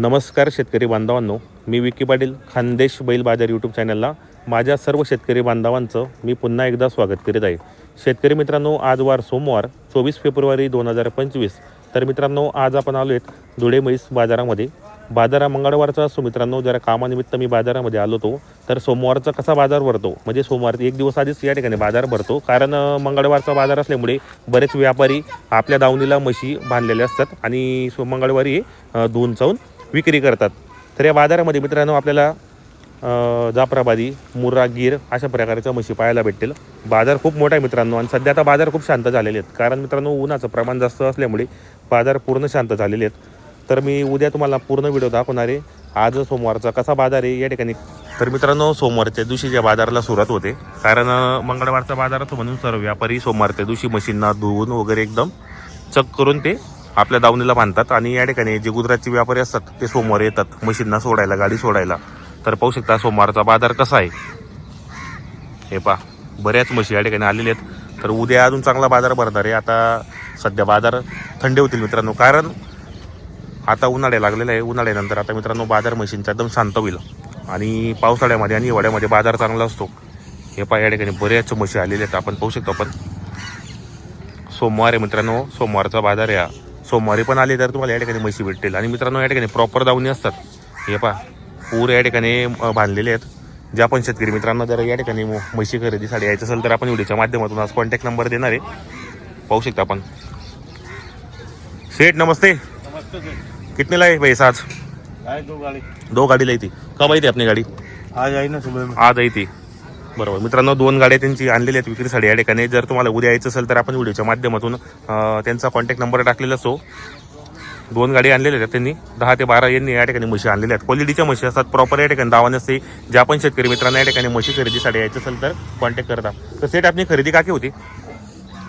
नमस्कार शेतकरी बांधवांनो मी विकी पाटील खानदेश बैल बाजार यूट्यूब चॅनलला माझ्या सर्व शेतकरी बांधवांचं मी पुन्हा एकदा स्वागत करीत आहे. शेतकरी मित्रांनो आज वार सोमवार चोवीस फेब्रुवारी दोन हजार पंचवीस. तर मित्रांनो आज आपण आलो आहेत धुळे म्हैस बाजारामध्ये. बाजारा मंगळवारचा असतो मित्रांनो जरा कामानिमित्त मी बाजारामध्ये आलो होतो. तर सोमवारचा कसा बाजार भरतो? म्हणजे सोमवार एक दिवस आधीच या ठिकाणी बाजार भरतो. कारण मंगळवारचा बाजार असल्यामुळे बरेच व्यापारी आपल्या दावणीला म्हशी बांधलेल्या असतात. आणि सो मंगळवारी अं, धुवून चावून विक्री करतात. तर या बाजारामध्ये मित्रांनो आपल्याला जाफराबादी मुर्रा गिर अशा प्रकारच्या म्हशी पाहायला भेटतील. बाजार खूप मोठा आहे मित्रांनो आणि सध्या आता बाजार खूप शांत झालेले आहेत. कारण मित्रांनो उन्हाचं प्रमाण जास्त असल्यामुळे बाजार पूर्ण शांत झालेले आहेत. तर मी उद्या तुम्हाला पूर्ण व्हिडिओ दाखवणार आहे. आज सोमवारचा कसा बाजार आहे या ठिकाणी. तर मित्रांनो सोमवारच्या दिवशी ज्या बाजाराला सुरुवात होते कारण मंगळवारचा बाजार असतो म्हणून सर्व व्यापारी सोमवारच्या दिवशी मशीनना धुवून वगैरे एकदम चक करून ते आपल्या दावणीला बांधतात आणि या ठिकाणी जे गुजरातचे व्यापारी असतात ते सोमवार येतात. मशीनना सोडायला गाडी सोडायला. तर पाहू शकता सोमवारचा बाजार कसा आहे. हे पा बऱ्याच म्हशी या ठिकाणी आलेल्या आहेत. तर उद्या अजून चांगला बाजार भरणार आहे. आता सध्या बाजार थंडे होतील मित्रांनो कारण आता उन्हाळ्या लागलेला आहे. उन्हाळ्यानंतर आता मित्रांनो बाजार म्हशींचा एकदम शांत होईल. आणि पावसाळ्यामध्ये आणि हिवाळ्यामध्ये बाजार चांगला असतो. हे पा या ठिकाणी बऱ्याच म्हशी आलेल्या आहेत. आपण पाहू शकतो आपण सोमवार आहे मित्रांनो. सोमवारचा बाजार आहे सोमवारी पण आले तर तुम्हाला या ठिकाणी म्हशी भेटतील. आणि मित्रांनो या ठिकाणी प्रॉपर दावणी असतात. हे पा पूर या ठिकाणी बांधलेले आहेत. जे आपण शेतकरी मित्रांनो जर या ठिकाणी म्हशी खरेदीसाठी यायचं असेल तर आपण व्हिडिओच्या माध्यमातून आज कॉन्टॅक्ट नंबर देणार आहे. पाहू शकता आपण. सेठ नमस्ते. नमस्ते सर कितने लाए भैया आज? दो गाड़ी. दो गाडी लाई थी कब आई थी अपनी गाडी? आज आई ना सुबह में. आज आई ती. बरोबर. मित्रांनो दोन गाड्या त्यांची आणलेल्या आहेत विक्रीसाठी या ठिकाणी जर तुम्हाला उद्या यायचं असेल तर आपण व्हिडिओच्या माध्यमातून त्यांचा कॉन्टॅक्ट नंबर टाकलेला असतो दोन गाडी आणलेल्या आहेत त्यांनी. दहा ते बारा यांनी या ठिकाणी म्हशी आणलेल्या आहेत. क्वालिटीच्या म्हशी असतात प्रॉपर या ठिकाणी दावा नसते. ज्या पण शेतकरी मित्रांना या ठिकाणी म्हशी खरेदीसाठी यायचं असेल तर कॉन्टॅक्ट करता. तर सेट आपली खरेदी काकी होती?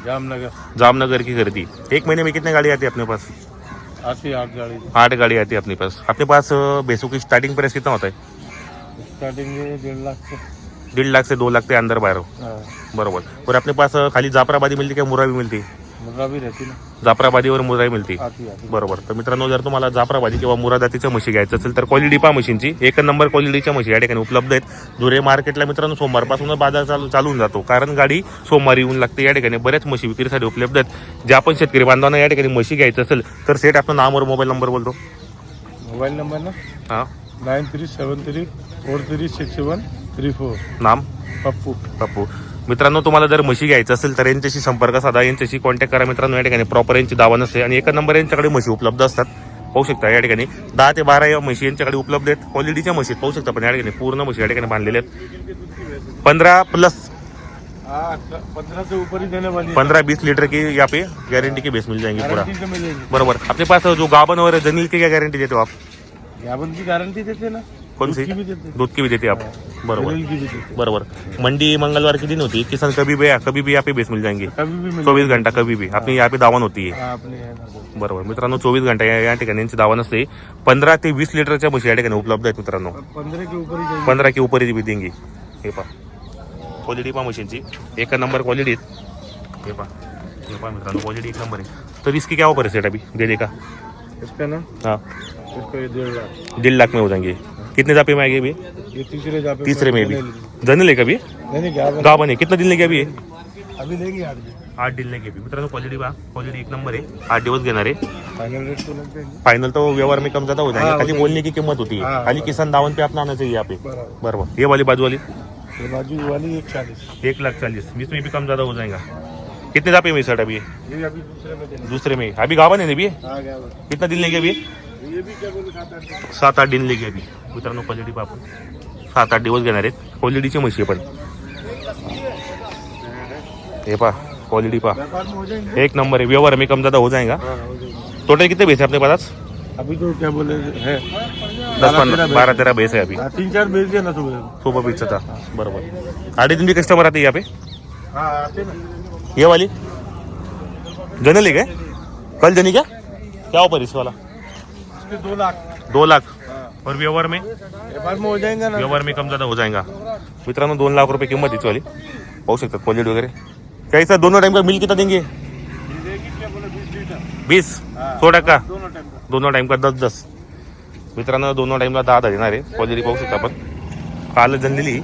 जामनगर. जामनगर की खरेदी. एक महीने में कितने गाड़ी आती है अपने पास? आती आठ गाड़ी. आठ गाड़ी आती है अपने पास. अपने पास अं, भैंसों की स्टार्टिंग प्राइस कितना होता है? स्टार्टिंग डेढ़ लाख से डेढ़ लाख से दो लाख के अंदर बाहर हाँ, बरोबर. और अपने पास खाली जाफराबादी मिलती क्या मुरा भी मिलती मुर्रा भी रहती ना. जाफराबादीवर मुराई मिळते. आती आती बरोबर. तर मित्रांनो जर तुम्हाला जाफराबादी किंवा मुरा जातीच्या म्हशी घ्यायचं असेल तर क्वालिटी पा मशीनची एक नंबर क्वालिटीच्या म्हशी या ठिकाणी उपलब्ध आहेत. धुळे मार्केटला मित्रांनो सोमवारपासूनच बाजार चालू चालून जातो. कारण गाडी सोमवारी येऊन लागते. या ठिकाणी बऱ्याच म्हशी विक्रीसाठी उपलब्ध आहेत. ज्या पण शेतकरी बांधवांना या ठिकाणी म्हशी घ्यायचं असेल तर सेट आपलं नाम और मोबाईल नंबर बोलतो. मोबाइल नंबर ना? हां. Nine three seven three four three six one three four नाम? पप्पू. पप्पू. मित्रांनो तुम्हाला जर म्हशी घ्यायचं असेल तर यांच्याशी संपर्क साधा. यांच्याशी कॉन्टॅक्ट करा मित्रांनो या ठिकाणी प्रॉपर यांची दावा नसते. आणि एका नंबर यांच्याकडे म्हशी उपलब्ध असतात. पाहू शकता या ठिकाणी दहा ते बारा या म्हशी यांच्याकडे उपलब्ध आहेत. क्वालिटीच्या म्हशी. पाहू शकता पण या ठिकाणी पूर्ण म्हशी या ठिकाणी बांधलेल्या आहेत. पंधरा प्लस पंद्रह है पंद्रह बीस लीटर की यहाँ पे गारंटी की बेस मिल जाएंगे पूरा. बरोबर. अपने पास जो गाबन और जनील की क्या गारंटी देते हो आप? गाबन की गारंटी देते ना. कौन सी दूध की भी देते की आप बरोबर. की भी देते. बरोबर. मंडी मंगलवार की दिन होती? है किसान कभी भी कभी भी यहाँ पे बेस मिल जाएंगे. कभी भी मिल चौबीस घंटा कभी भी अपनी यहाँ पे दावण होती है. हाँ है। बरोबर. मित्रांनो चोवीस घंटा या ठिकाणी यांची दावा नसते पंधरा ते वीस लिटरच्या म्हशी या ठिकाणी उपलब्ध आहेत मित्रांनो. के ही पंधरा की ऊपर भी देंगे. हे पा क्वालिटी पा मशीनची एक नंबर क्वालिटी हे पा हे पा मित्रांनो क्वालिटी एक नंबर आहे. तर इसकी क्या ऑफर है? सेट अभी दे इसका ना? हाँ. इसका डेढ़ लाख. डेढ़ लाख में हो जाएंगे. कितने जापे में आएगी अभी? ये तीसरे जापे तीसरे में भी। नहीं जन लेगा अभी? नहीं गावन है। कितना दिन लेगा अभी? अभी लेंगे आठ दिन। आठ दिन लेंगे अभी। मित्रांनो क्वालिटी पा क्वालिटी एक नंबर है। आठ दिवस घेणार आहे। फाइनल तो तो व्यवहार में कम ज़्यादा हो। जाएगा हाँ, खाली बोलने की कीमत होती है। हाँ, खाली किसान दावन पे अपना आना चाहिए यहाँ पे बराबर. ये वाली बाजू वाली बाजू वाली एक चालीस एक लाख चालीस बीस में भी कम ज़्यादा हो जाएगा कितने जापे में सर अभी? अभी दूसरे में. अभी गावन है ना अभी? वो। कितना दिन लेंगे अभी? सात आठ दिन लेंगे अभी. मित्रांनो क्वालिटी आपण सात आठ दिवस घेणार आहेत. क्वालिटीची म्हशी आहे पण. हे पा क्वालिटी पा हो एक नंबर है व्यवहार में कम ज्यादा हो जाएगा हाँ हो जाएंगे टोटल कितने भैंस है अपने पास अभी तो क्या बोले है? दस पंद्रह भैंस। बारह तेरह भैंस है अभी. हाँ, तीन चार भेज दिया ना सुबह सुबह बीच था बरोबर. आधे दिन भी कस्टमर आते हैं यहाँ पे हाँ ये वाली? जनल है क्या? कल जनी क्या? क्या ऑफर इस दो लाख. दो लाख? और व्यवहार में? व्यापार में हो जाएगा ना. व्यवहार में कम ज्यादा हो जाएगा. मित्रांनो दोन लाख रुपये किंमत हिची वाली पाहू शकता क्वालिटी वगैरे. कैसा? दोनों टाइम का मिल कितना देंगे? बीस। सौ टक्का? दोनों टाइम का. दोनों टाइम का दस दस. मित्रांनो दोन टाईमला दहा दहा देणार आहे. क्वालिटी पाहू शकता आपण. काल जनलेली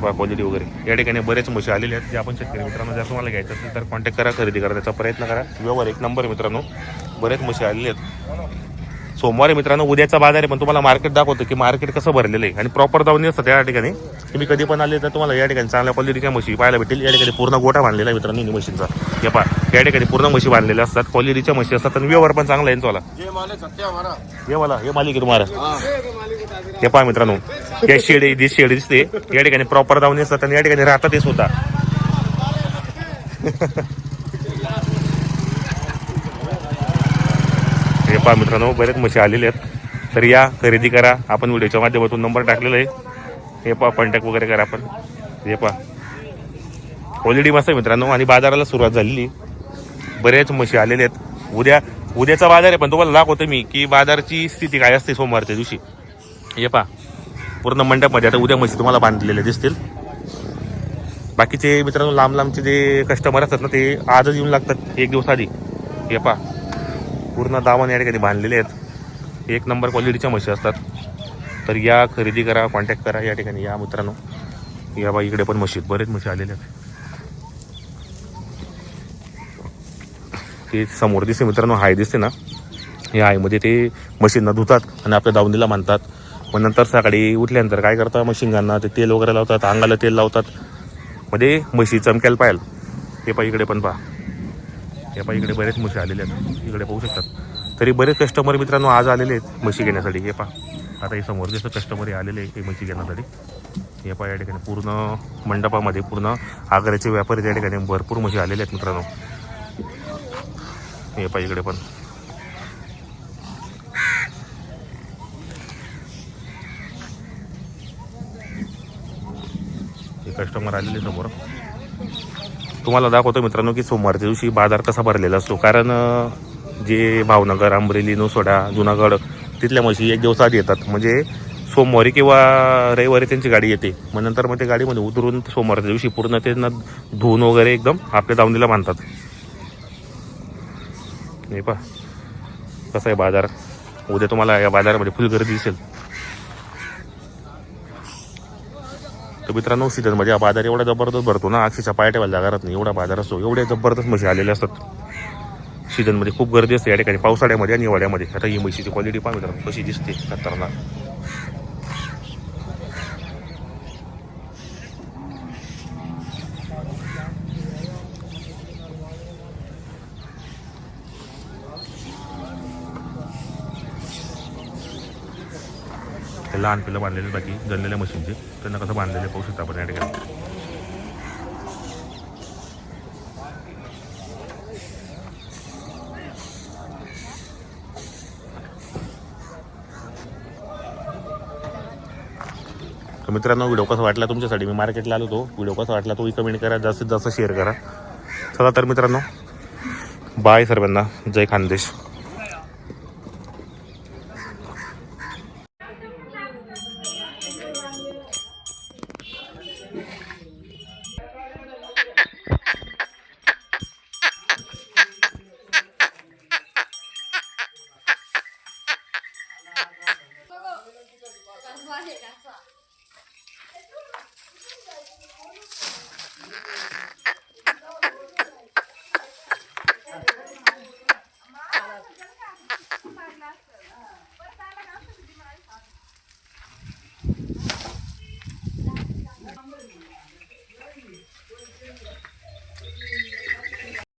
क्वालिटी वगैरे. या ठिकाणी बरेच म्हशी आलेले आहेत जे आपण शेतकरी मित्रांनो जर तुम्हाला घ्यायचं असेल तर कॉन्टॅक्ट करा खरेदी करा त्याचा प्रयत्न करा. व्यवहार एक नंबर मित्रांनो. बरेच म्हशी आलेले आहेत. सोमवारी मित्रांनो उद्याचा बाजार आहे पण तुम्हाला मार्केट दाखवतो की मार्केट कसं भरलेलं आहे. आणि प्रॉपर जाऊन असतं त्या ठिकाणी. तुम्ही कधी पण आले तर तुम्हाला या ठिकाणी चांगल्या क्वालिटीच्या म्हशी पाहायला भेटेल या ठिकाणी पूर्ण गोठा बांधलेला आहे मित्रांनो म्हशींचा. हे पहा या ठिकाणी पूर्ण म्हशी बांधलेल्या असतात. क्वालिटीच्या म्हशी असतात आणि व्यवहार पण चांगला आहे हमारा हे मला हे मालिक आहे तुम्हाला. हे. पहा मित्रांनो या शेळी जी शेळी दिसते या ठिकाणी प्रॉपर जाऊन असतात आणि या ठिकाणी राहतात ते सुद्धा. पहा मित्रांनो बरेच मशी आलेले आहेत. तर या खरेदी करा. आपण व्हिडिओच्या माध्यमातून नंबर टाकलेला आहे. हे पहा कॉन्टॅक्ट वगैरे करा आपण. हे पहा. ऑलरेडी मस्त आहे मित्रांनो. आणि बाजाराला सुरुवात झालेली. बरेच म्हशी आलेले आहेत. उद्या उद्याचा बाजार आहे पण तुम्हाला दाखवतो मी की बाजारची स्थिती काय असते सोमवारच्या दिवशी. हे पहा. पूर्ण मंडपमध्ये आता उद्या मशी तुम्हाला बांधलेले दिसतील. बाकीचे मित्रांनो लांब लांबचे जे कस्टमर असतात ना ते आजच येऊन लागतात एक दिवस आधी. हे पहा. पूर्ण दावण या ठिकाणी बांधलेले आहेत. एक नंबर क्वालिटीच्या म्हशी असतात. तर या खरेदी करा कॉन्टॅक्ट करा या ठिकाणी या मित्रांनो. या बा इकडे पण म्हशी बरेच म्हशी आलेले आहेत. ते समोर दिसते मित्रांनो हाय दिसते ना? या आईमध्ये ते मशीनना धुतात आणि आपल्या दावणीला मानतात. मग नंतर सकाळी उठल्यानंतर काय करतात मग ते तेल वगैरे लावतात अंगाला तेल लावतात. मध्ये म्हशी चमक्याला पाहिल. हे पहा इकडे पण पहा. हे पहा इकडे बरेच म्हशी आलेले आहेत. इकडे पाहू शकतात. तरी बरेच कस्टमर मित्रांनो आज आलेले आहेत म्हशी घेण्यासाठी. हे पहा आता हे समोर जसं कस्टमर आलेले आहे हे म्हशी घेण्यासाठी. हे पहा या ठिकाणी पूर्ण मंडपामध्ये पूर्ण आग्र्याचे व्यापारी त्या ठिकाणी भरपूर म्हशी आलेले आहेत मित्रांनो. हे पहा इकडे पण. हे कस्टमर आलेले समोर. तुम्हाला दाखवतो मित्रांनो की सोमवारच्या दिवशी बाजार कसा भरलेला असतो. कारण जे भावनगर आंबरेली नोसोडा जुनागड तिथल्या म्हशी एक दिवस आधी येतात. म्हणजे सोमवारी किंवा रविवारी त्यांची गाडी येते. मग नंतर मग ते गाडीमध्ये उतरून सोमवारच्या दिवशी पूर्ण त्यांना धुवून वगैरे एकदम आपल्या दावणीला बांधतात. हे पहा. कसा आहे बाजार? उद्या तुम्हाला या बाजारामध्ये फुल गर्दी दिसेल. मित्रांनो सीझनमध्ये हा बाजार एवढा जबरदस्त भरतो ना अक्षरशः पाय ठेवायला नाही. एवढा बाजार असतो. एवढे जबरदस्त म्हशी आलेले असतात. सीझनमध्ये खूप गर्दी असते या ठिकाणी पावसाळ्यामध्ये आणि हिवाळ्यामध्ये. आता ही म्हशीची क्वालिटी पहा मित्रांनो कशी दिसते खतरनाक. हे लहान पिलं बांधलेले बाकी जळलेल्या मशीनचे त्यांना कसं बांधलेले पाहू शकता आपण या ठिकाणी. तर मित्रांनो व्हिडिओ कसा वाटला तुमच्यासाठी? मी मार्केटला आलो होतो. व्हिडिओ कसा वाटला तोही कमेंट करा. जास्तीत जास्त शेअर करा. चला तर मित्रांनो बाय सर्वांना. जय खानदेश. Uh, uh.